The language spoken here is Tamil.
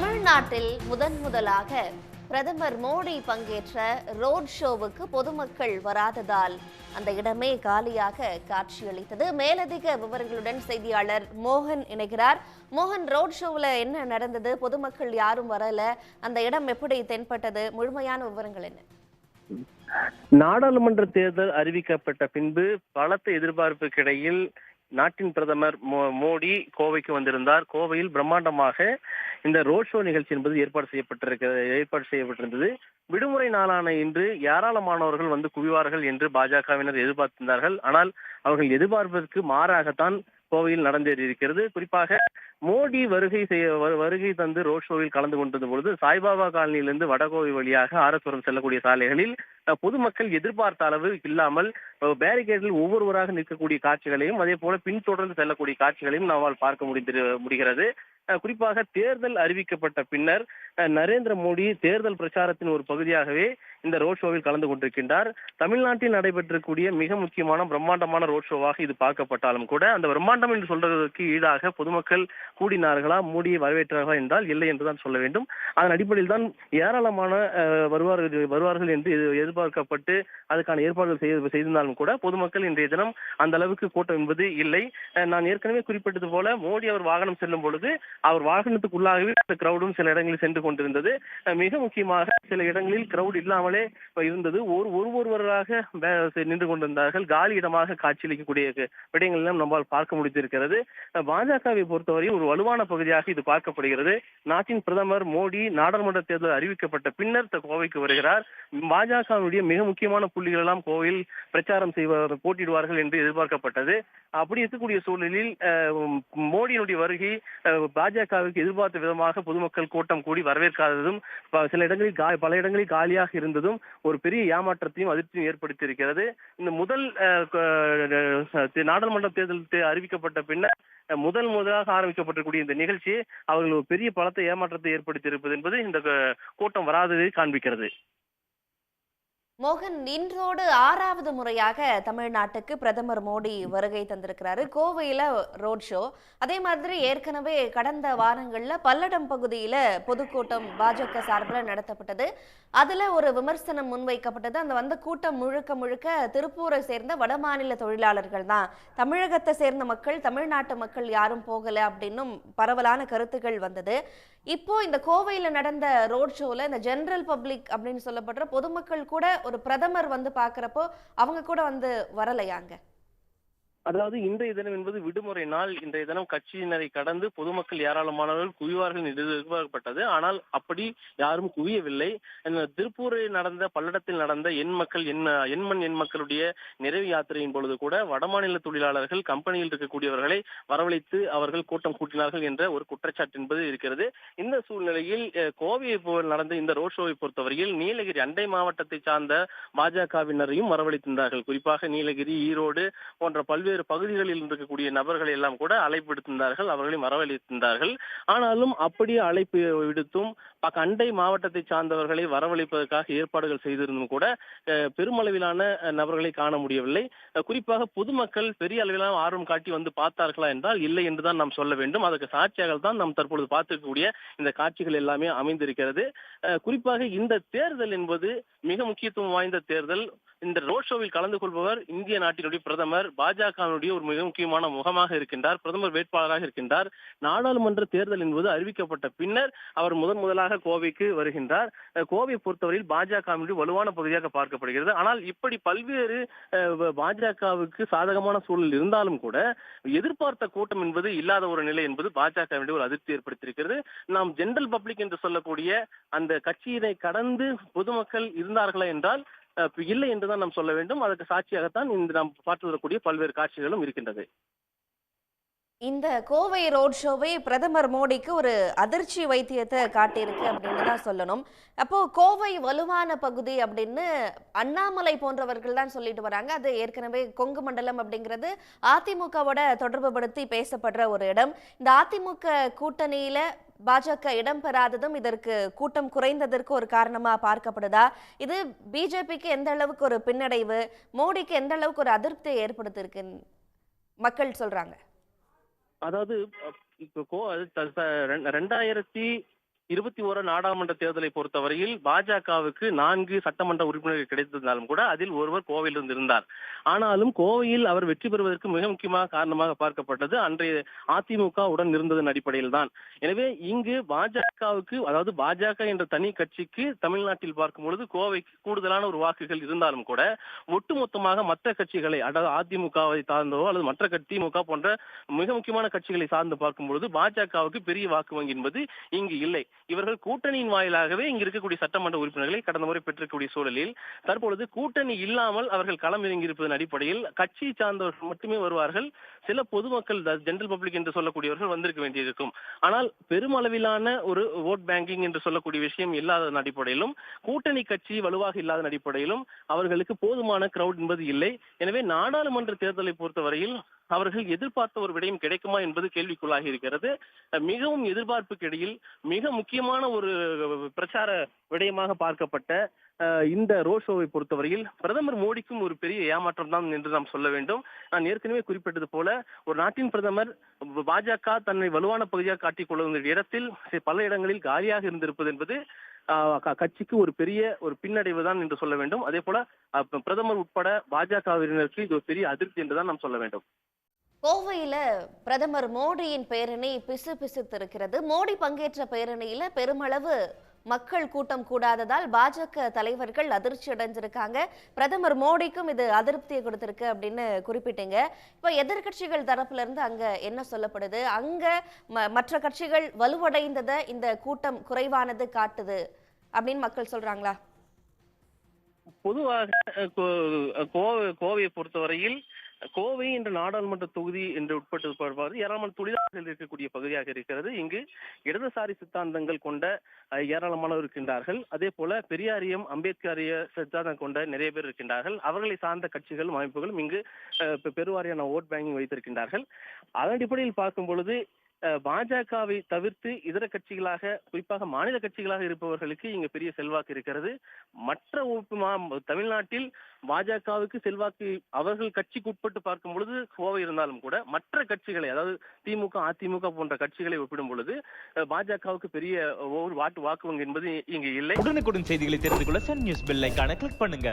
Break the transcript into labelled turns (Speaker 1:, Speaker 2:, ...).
Speaker 1: தமிழ்நாட்டில் முதன் முதலாக பிரதமர் மோடி பங்கேற்ற ரோட் ஷோவுக்கு பொதுமக்கள் வராததால் அந்த இடமே காலியாக காட்சியளித்தது. மேலதிக விவரங்களுடன் செய்தியாளர் மோகன் இணைகிறார். மோகன் ரோட் ஷோவில் என்ன நடந்தது? பொதுமக்கள் யாரும் வரல. அந்த இடம் எப்படி தென்பட்டது? முழுமையான விவரங்கள் என்ன?
Speaker 2: நாடாளுமன்ற தேர்தல் அறிவிக்கப்பட்ட பின்பு பலத்த எதிர்பார்ப்புக்கிடையில் நாட்டின் பிரதமர் மோ- மோடி கோவைக்கு வந்திருந்தார். கோவையில் பிரம்மாண்டமாக இந்த ரோட் ஷோ நிகழ்ச்சி என்பது ஏற்பாடு செய்யப்பட்டிருக்க ஏற்பாடு செய்யப்பட்டிருந்தது. விடுமுறை நாளான இன்று ஏராளமானவர்கள் வந்து குவிவார்கள் என்று பாஜகவினர் எதிர்பார்த்திருந்தார்கள். ஆனால் அவர்கள் எதிர்பார்ப்பதற்கு மாறாகத்தான் கோவையில் நடந்தேறியிருக்கிறது குறிப்பாக மோடி வருகை செய்ய வருகை தந்து ரோட் ஷோவில் கலந்து கொண்டிருந்த பொழுது சாய்பாபா காலனியிலிருந்து வடகோவை வழியாக ஆரஸ்வரம் செல்லக்கூடிய சாலைகளில் பொதுமக்கள் எதிர்பார்த்த அளவு இல்லாமல் பேரிகேடில் ஒவ்வொருவராக நிற்கக்கூடிய காட்சிகளையும் அதே போல பின்தொடர்ந்து செல்லக்கூடிய காட்சிகளையும் நம்மால் பார்க்க முடிந்து முடிகிறது. குறிப்பாக தேர்தல் அறிவிக்கப்பட்ட பின்னர் நரேந்திர மோடி தேர்தல் பிரச்சாரத்தின் ஒரு பகுதியாகவே இந்த ரோட் ஷோவில் கலந்து கொண்டிருக்கின்றார். தமிழ்நாட்டில் நடைபெற்றக்கூடிய மிக முக்கியமான பிரம்மாண்டமான ரோட் ஷோவாக இது பார்க்கப்பட்டாலும் கூட அந்த பிரம்மாண்டம் என்று சொல்றதற்கு ஈடாக பொதுமக்கள் கூடினார்களா மோடியை வரவேற்றார்களா என்றால் இல்லை என்றுதான் சொல்ல வேண்டும். அதன் அடிப்படையில் தான் ஏராளமான வருவார்கள் வருவார்கள் என்று எதிர்பார்க்கப்பட்டு அதுக்கான ஏற்பாடுகள் செய்து செய்திருந்தாலும் கூட பொதுமக்கள் இன்றைய தினம் அந்த அளவுக்கு கூட்டம் என்பது இல்லை. நான் ஏற்கனவே குறிப்பிட்டது போல மோடி அவர் வாகனம் செல்லும் பொழுது அவர் வாகனத்துக்குள்ளாகவே அந்த கிரௌடும் சில இடங்களில் சென்று கொண்டிருந்தது. மிக முக்கியமாக சில இடங்களில் கிரௌட் இல்லாமல் இல்லாமலே இருந்தது. ஒரு ஒரு ஒருவராக நின்று கொண்டிருந்தார்கள். காலி இடமாக காட்சியளிக்கக்கூடிய க- விடயங்கள் எல்லாம் நம்மால் பார்க்க முடிந்திருக்கிறது. பாஜகவை பொறுத்தவரை ஒரு வலுவான பகுதியாக இது பார்க்கப்படுகிறது. நாட்டின் பிரதமர் மோடி நாடாளுமன்ற தேர்தல் அறிவிக்கப்பட்ட பின்னர் கோவைக்கு வருகிறார். பாஜகவினுடைய மிக முக்கியமான புள்ளிகள் எல்லாம் கோவையில் பிரச்சாரம் செய்வார் போட்டியிடுவார்கள் என்று எதிர்பார்க்கப்பட்டது. அப்படி இருக்கக்கூடிய சூழலில் மோடியினுடைய வருகை பாஜகவுக்கு எதிர்பார்த்த விதமாக பொதுமக்கள் கூட்டம் கூடி வரவேற்காததும் சில இடங்களில் பல இடங்களில் காலியாக இருந்ததும் ஒரு பெரிய ஏமாற்றத்தையும் அதிர்ச்சியும் ஏற்படுத்தியிருக்கிறது. இந்த முதல் நாடாளுமன்ற தேர்தல் அறிவிக்கப்பட்ட பின்னர் முதல் முதலாக ஆரம்பிக்கப்பட்டிருக்கூடிய இந்த நிகழ்ச்சி அவர்கள் ஒரு பெரிய பலத்தை ஏமாற்றத்தை ஏற்படுத்தியிருப்பது என்பது இந்த கூட்டம் வராததை காண்பிக்கிறது.
Speaker 1: மோகன் இன்றோடு ஆறாவது முறையாக தமிழ்நாட்டுக்கு பிரதமர் மோடி வருகை தந்திருக்கிறாரு. கோவையில ரோட் ஷோ. அதே மாதிரி ஏற்கனவே கடந்த வாரங்கள்ல பல்லடம் பகுதியில பொதுக்கூட்டம் பாஜக சார்பில் நடத்தப்பட்டது. அதுல ஒரு விமர்சனம் முன்வைக்கப்பட்டது. அந்த வந்த கூட்டம் முழுக்க முழுக்க திருப்பூரை சேர்ந்த வடமாநில தொழிலாளர்கள் தான். தமிழகத்தை சேர்ந்த மக்கள் தமிழ்நாட்டு மக்கள் யாரும் போகல அப்படின்னும் பரவலான கருத்துக்கள் வந்தது. இப்போ இந்த கோவையில நடந்த ரோட் ஷோல இந்த ஜெனரல் பப்ளிக் அப்படின்னு சொல்லப்படுற பொதுமக்கள் கூட ஒரு பிரதமர் வந்து பார்க்குறப்போ அவங்க கூட வந்து வரலையாங்க
Speaker 2: அதாவது இன்றைய தினம் என்பது விடுமுறை நாள். இன்றைய தினம் கட்சியினரை கடந்து பொதுமக்கள் ஏராளமானவர்கள் குவிவார்கள் என்று எதிர்பார்க்கப்பட்டது. ஆனால் அப்படி யாரும் குவியவில்லை. திருப்பூரில் நடந்த பல்லடத்தில் நடந்த எண் மக்கள் எண் எண்மண் எண் மக்களுடைய நிறைவு யாத்திரையின் பொழுது கூட வடமாநில தொழிலாளர்கள் கம்பெனியில் இருக்கக்கூடியவர்களை வரவழைத்து அவர்கள் கூட்டம் கூட்டினார்கள் என்ற ஒரு குற்றச்சாட்டு என்பது இருக்கிறது. இந்த சூழ்நிலையில் கோவையை நடந்த இந்த ரோட் ஷோவை பொறுத்தவரையில் நீலகிரி அண்டை மாவட்டத்தை சார்ந்த பாஜகவினரையும் வரவழைத்திருந்தார்கள். குறிப்பாக நீலகிரி ஈரோடு போன்ற பல்வேறு பல்வேறு பகுதிகளில் இருக்கக்கூடிய நபர்களை எல்லாம் கூட அழைப்பு விடுத்திருந்தார்கள் அவர்களையும் வரவழைத்திருந்தார்கள். ஆனாலும் அப்படியே அழைப்பு விடுத்தும் அண்டை மாவட்டத்தை சார்ந்தவர்களை வரவழைப்பதற்காக ஏற்பாடுகள் செய்திருந்தும் கூட பெருமளவிலான நபர்களை காண முடியவில்லை. குறிப்பாக பொதுமக்கள் பெரிய அளவிலான ஆர்வம் காட்டி வந்து பார்த்தார்களா என்றால் இல்லை என்றுதான் நாம் சொல்ல வேண்டும். அதற்கு சாட்சியாக தான் நாம் தற்பொழுது பார்த்திருக்கக்கூடிய இந்த காட்சிகள் எல்லாமே அமைந்திருக்கிறது. குறிப்பாக இந்த தேர்தல் என்பது மிக முக்கியத்துவம் வாய்ந்த தேர்தல். இந்த ரோட் ஷோவில் கலந்து கொள்பவர் இந்திய நாட்டினுடைய பிரதமர். பாஜகவினுடைய ஒரு மிக முக்கியமான முகமாக இருக்கின்றார். பிரதமர் வேட்பாளராக இருக்கின்றார். நாடாளுமன்ற தேர்தல் என்பது அறிவிக்கப்பட்ட பின்னர் அவர் முதன் முதலாக கோவைக்கு வருகின்றார். கோவை பொறுத்தவரையில் பாஜகவினுடைய வலுவான பகுதியாக பார்க்கப்படுகிறது. ஆனால் இப்படி பல்வேறு அஹ், பாஜகவுக்கு சாதகமான சூழல் இருந்தாலும் கூட எதிர்பார்த்த கூட்டம் என்பது இல்லாத ஒரு நிலை என்பது பாஜகவினுடைய ஒரு அதிருப்தி ஏற்படுத்தியிருக்கிறது. நாம் ஜெனரல் பப்ளிக் என்று சொல்லக்கூடிய அந்த கட்சியினை கடந்து பொதுமக்கள் இருந்தார்களா என்றால் இல்லை என்றுதான் நாம் சொல்ல வேண்டும். அதற்கு சாட்சியாகத்தான் இந்த நாம் பார்த்து வரக்கூடிய பல்வேறு காட்சிகளும் இருக்கின்றது.
Speaker 1: இந்த கோவை ரோட் ஷோவை பிரதமர் மோடிக்கு ஒரு அதிர்ச்சி வைத்தியத்தை காட்டியிருக்கு அப்படின்னு தான் சொல்லணும். அப்போ கோவை வலுவான பகுதி அப்படின்னு அண்ணாமலை போன்றவர்கள் தான் சொல்லிட்டு வராங்க. அது ஏற்கனவே கொங்கு மண்டலம் அப்படிங்கிறது அதிமுகவோட தொடர்புபடுத்தி பேசப்படுற ஒரு இடம். இந்த அதிமுக கூட்டணியில பாஜக இடம் பெறாததும் இதற்கு கூட்டம் குறைந்ததற்கு ஒரு காரணமா பார்க்கப்படுதா? இது பிஜேபிக்கு எந்த அளவுக்கு ஒரு பின்னடைவு? மோடிக்கு எந்த அளவுக்கு ஒரு அதிருப்தியை ஏற்படுத்தியிருக்கு? மக்கள் சொல்றாங்க.
Speaker 2: அதாவது இப்போ ரெண்டாயிரத்தி இருபத்தி ஓரு நாடாளுமன்ற தேர்தலை பொறுத்தவரையில் பாஜகவுக்கு நான்கு சட்டமன்ற உறுப்பினர்கள் கிடைத்திருந்தாலும் கூட அதில் ஒருவர் கோவையிலிருந்து இருந்தார். ஆனாலும் கோவையில் அவர் வெற்றி பெறுவதற்கு மிக முக்கியமாக காரணமாக பார்க்கப்பட்டது அன்றைய அதிமுக உடன் இருந்ததன் அடிப்படையில் தான். எனவே இங்கு பாஜகவுக்கு அதாவது பாஜக என்ற தனி கட்சிக்கு தமிழ்நாட்டில் பார்க்கும் பொழுது கோவைக்கு கூடுதலான ஒரு வாக்குகள் இருந்தாலும் கூட ஒட்டுமொத்தமாக மற்ற கட்சிகளை அதாவது அதிமுகவை சார்ந்தோ அல்லது மற்ற கட்சி திமுக போன்ற மிக முக்கியமான கட்சிகளை சார்ந்து பார்க்கும் பொழுது பாஜகவுக்கு பெரிய வாக்கு வங்கி என்பது இங்கு இல்லை. இவர்கள் கூட்டணியின் வாயிலாகவே இங்கு இருக்கக்கூடிய சட்டமன்ற உறுப்பினர்களை கடந்த முறை பெற்றிருக்கக்கூடிய சூழலில் தற்பொழுது கூட்டணி இல்லாமல் அவர்கள் களம் இறங்கியிருப்பதன் அடிப்படையில் கட்சி சார்ந்தவர்கள் மட்டுமே வருவார்கள். சில பொதுமக்கள் ஜெனரல் பப்ளிக் என்று சொல்லக்கூடியவர்கள் வந்திருக்க வேண்டியிருக்கும். ஆனால் பெருமளவிலான ஒரு ஓட் பேங்கிங் என்று சொல்லக்கூடிய விஷயம் இல்லாததன் அடிப்படையிலும் கூட்டணி கட்சி வலுவாக இல்லாத அடிப்படையிலும் அவர்களுக்கு போதுமான கிரவுட் என்பது இல்லை. எனவே நாடாளுமன்ற தேர்தலை பொறுத்தவரையில் அவர்கள் எதிர்பார்த்த ஒரு விடயம் கிடைக்குமா என்பது கேள்விக்குள்ளாகி இருக்கிறது. மிகவும் எதிர்பார்ப்புக்கு இடையில் மிக முக்கியமான ஒரு பிரச்சார விடயமாக பார்க்கப்பட்ட இந்த ரோட் ஷோவை பொறுத்தவரையில் பிரதமர் மோடிக்கும் ஒரு பெரிய ஏமாற்றம் தான் என்று நாம் சொல்ல வேண்டும். நான் ஏற்கனவே குறிப்பிட்டது போல ஒரு நாட்டின் பிரதமர் பாஜக தன்னை வலுவான பகுதியாக காட்டிக் கொள்ள இடத்தில் பல இடங்களில் காலியாக இருந்திருப்பது என்பது ஆஹ், கட்சிக்கு ஒரு பெரிய ஒரு பின்னடைவு தான் என்று சொல்ல வேண்டும். அதே போல பிரதமர் உட்பட பாஜகவினருக்கு இது ஒரு பெரிய அதிருப்தி என்றுதான் நாம் சொல்ல வேண்டும்.
Speaker 1: கோவையில பிரதமர் மோடியின் பேரணி பிசு பிசுத்திருக்கிறது. மோடி பங்கேற்ற பேரணியில பெருமளவு மக்கள் கூட்டம் கூடாததால் பாஜக தலைவர்கள் அதிர்ச்சி அடைஞ்சிருக்காங்க. பிரதமர் மோடிக்கும் இது அதிருப்தியை கொடுத்திருக்கு அப்படின்னு குறிப்பிட்டீங்க. இப்ப எதிர்கட்சிகள் தரப்புல இருந்து அங்க என்ன சொல்லப்படுது? அங்க ம- மற்ற கட்சிகள் வலுவடைந்ததை இந்த கூட்டம் குறைவானது காட்டுது அப்படின்னு மக்கள் சொல்றாங்களா?
Speaker 2: பொதுவாக கோவை கோவையை பொறுத்தவரையில் கோவை என்ற நாடாளுமன்ற தொகுதி என்று உட்பட்டு ஏராளமான தொழிலாளர்கள் இருக்கக்கூடிய பகுதியாக இருக்கிறது. இங்கு இடதுசாரி சித்தாந்தங்கள் கொண்ட ஏராளமானவர் இருக்கின்றார்கள். அதே போல பெரியாரியம் அம்பேத்கரிய சித்தாந்தம் கொண்ட நிறைய பேர் இருக்கின்றார்கள். அவர்களை சார்ந்த கட்சிகளும் அமைப்புகளும் இங்கு பெருவாரியான ஓட் பேங்கிங் வைத்திருக்கின்றார்கள். அதன் அடிப்படையில் பார்க்கும் பொழுது பாஜகவை தவிர்த்து இதர கட்சிகளாக குறிப்பாக மாநில கட்சிகளாக இருப்பவர்களுக்கு இங்கு பெரிய செல்வாக்கு இருக்கிறது. மற்ற உறுப்பு தமிழ்நாட்டில் பாஜகவுக்கு செல்வாக்கு அவர்கள் கட்சிக்கு உட்பட்டு பார்க்கும் பொழுது கோவை இருந்தாலும் கூட மற்ற கட்சிகளை அதாவது திமுக அதிமுக போன்ற கட்சிகளை ஒப்பிடும் பொழுது பாஜகவுக்கு பெரிய ஒவ்வொரு வாட்டு வாக்கு வங்கி என்பது இங்கு இல்லை.
Speaker 3: உடனுக்குடன் செய்திகளை தெரிந்து கொள்ள சன் நியூஸ் பெல் கிளிக் பண்ணுங்க.